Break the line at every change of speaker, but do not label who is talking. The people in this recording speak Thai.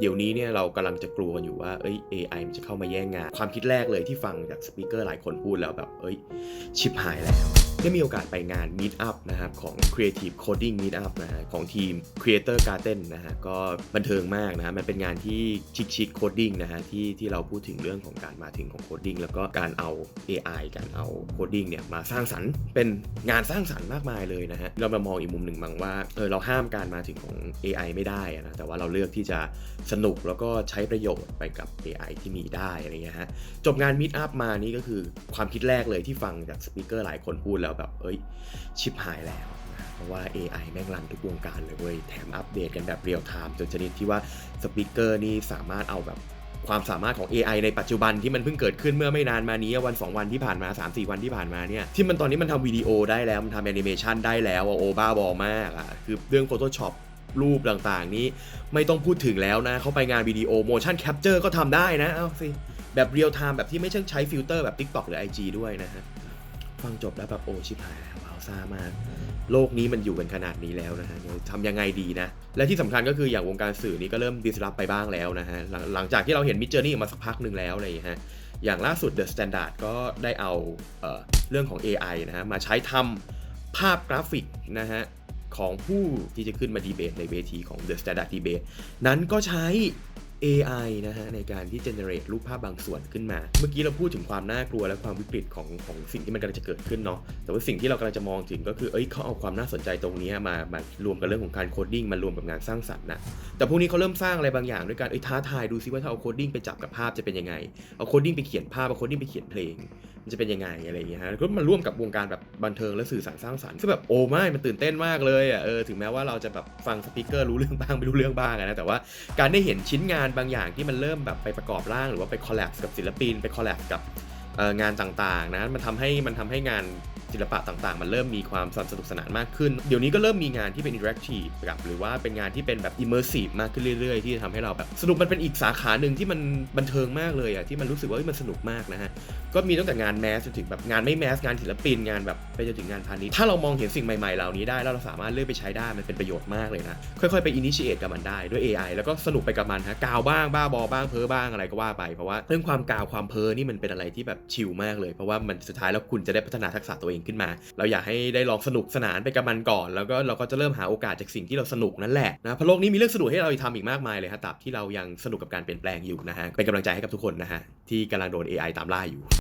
เดี๋ยวนี้เนี่ยเรากำลังจะกลัวกันอยู่ว่าเอ้ย AI มันจะเข้ามาแย่งงาน ความคิดแรกเลยที่ฟังจากสปีกเกอร์หลายคนพูดแล้วแบบเอ้ยชิบหายแล้วได้มีโอกาสไปงาน Meet Up นะครับของ Creative Coding Meet Up นะฮะของทีม Creator Garden นะฮะก็บันเทิงมากนะฮะมันเป็นงานที่ชิคชิคโคดดิ้งนะฮะที่ที่เราพูดถึงเรื่องของการมาถึงของโคดดิ้งแล้วก็การเอา AI การเอาโคดดิ้งเนี่ยมาสร้างสรรค์เป็นงานสร้างสรรค์มากมายเลยนะฮะเรามามองอีกมุมหนึ่งบางว่าเออเราห้ามการมาถึงของ AI ไม่ได้นะแต่ว่าเราเลือกที่จะสนุกแล้วก็ใช้ประโยชน์ไปกับ AI ที่มีได้อะไรเงี้ยฮะจบงาน Meet Up มานี่ก็คือความคิดแรกเลยที่ฟังจากสปีกเกอร์หลายคนพูดแล้วแบบเอ้ยชิบหายแล้วนะเพราะว่า AI แม่งรันทุกวงการเลยเว้ยแถมอัปเดตกันแบบเรียลไทม์จนชนิดที่ว่าสปีกเกอร์นี่สามารถเอาแบบความสามารถของ AI ในปัจจุบันที่มันเพิ่งเกิดขึ้นเมื่อไม่นานมานี้วัน 2 วันที่ผ่านมา 3-4 วันที่ผ่านมาเนี่ยที่มันตอนนี้มันทำวิดีโอได้แล้ว มันทำแอนิเมชันได้แล้วโอบ้าบอมากอะคือเรื่อง Photoshop รูปต่างๆ นี้ไม่ต้องพูดถึงแล้วนะ เขาไปงานวิดีโอ motion capture ก็ทำได้นะ เอาสิ แบบเรียลไทม์แบบที่ไม่ใช่ใช้ฟิลเตอร์แบบ TikTok หรือ IG ด้วยนะฮะ ฟังจบแล้วแบบโอ้ชิบหายแล้วว้าวซ่ามาก โลกนี้มันอยู่กันขนาดนี้แล้วนะฮะทำยังไงดีนะ และที่สำคัญก็คืออย่างวงการสื่อนี้ก็เริ่มดิสรับไปบ้างแล้วนะฮะหลังหลังจากที่เราเห็นมิจเจอร์นี่มาสักพักหนึ่งแล้วอะไรอย่างเงี้ยฮะอย่างล่าสุด The Standard ก็ได้เอาเอ่อเรื่องของ AI นะฮะมาใช้ทำภาพกราฟิกนะฮะของผู้ที่จะขึ้นมาดีเบตในเวทีของ The Standard Debate นั้นก็ใช้ AI นะฮะในการที่ generate รูปภาพบางส่วนขึ้นมา เมื่อกี้เราพูดถึงความน่ากลัวและความวิกฤตของของสิ่งที่มันกำลังจะเกิดขึ้นเนาะแต่ว่าสิ่งที่เรากำลังจะมองถึงก็คือเอ้ยเขาเอาความน่าสนใจตรงนี้มามารวมกับเรื่องของการโคดดิ้งมารวมกับงานสร้างสรรค์นะแต่พวกนี้เขาเริ่มสร้างอะไรบางอย่างด้วยการเอ้ยท้าทายดูซิว่าถ้าเอาโคดดิ้งไปจับกับภาพจะเป็นยังไงเอาโคดดิ้งไปเขียนภาพเอาโคดดิ้งไปเขียนเพลง มันจะเป็นยังไงอะไรอย่างเงี้ยฮะก็มาร่วมกับวงการแบบบันเทิงและสื่อสารสร้างสรรค์ซึ่งแบบโอ้ไม่มันตื่นเต้นมากเลยอะเออถึงแม้ว่าเราจะแบบฟังสปิเกอร์รู้เรื่องบ้างไม่รู้เรื่องบ้างนะแต่ว่าการได้เห็นชิ้นงานบางอย่างที่มันเริ่มแบบไปประกอบร่างหรือว่าไปคอลแลบกับศิลปินไปคอลแลบกับงานต่างๆนะมันทำให้มันทำให้งาน ศิลปะต่างๆ มันเริ่มมีความสนุกสนานมากขึ้น เดี๋ยวนี้ก็เริ่มมีงานที่เป็นอิน r ร c t ทีฟกับหรือว่าเป็นงานที่เป็นแบบอิมเมอร์ซีฟมากขึ้นเรื่อยๆ ที่จะทำให้เราแบบสนุกมันเป็นอีกสาขาหนึ่งที่มันบันเทิงมากเลยอะที่มันรู้สึกว่ามันสนุกมากนะฮะก็มีตั้งแต่งานแมสจนถึงแบบงานไม่แมสงานศิลปินงานแบบไปจนถึงงานพาณิชย์ถ้าเรามองเห็นสิ่งใหม่ๆเหล่านี้ได้แล้วเราสามารถเลือกไปใช้ได้มันเป็นประโยชน์มากเลยนะค่อยๆไปอินิชิเอตกับมันได้ด้วย AI แล้วก็สนุกไปกับมันฮะกาวบ้างบ้าบอบ้างเพ้อบ้างอะไรก็ว่าไปเพราะว่าเรื่องความกาวความเพ้อนี่มันเป็นอะไรที่แบบชิลมากเลย เพราะว่ามันสุดท้ายแล้วคุณจะได้พัฒนาทักษะตัวเองขึ้นมา เราอยากให้ได้ลองสนุกสนานไปกับมันก่อน แล้วก็เราก็จะเริ่มหาโอกาสจากสิ่งที่เราสนุกนั่นแหละนะพะโลกนี้มีเรื่องสนุกให้เราทำอีกมากมายเลยฮะตราบที่เรายังสนุกกับการเปลี่ยนแปลงอยู่นะฮะเป็นกำลังใจให้กับทุกคนนะฮะที่กำลังโดน AI ตามล่าอยู่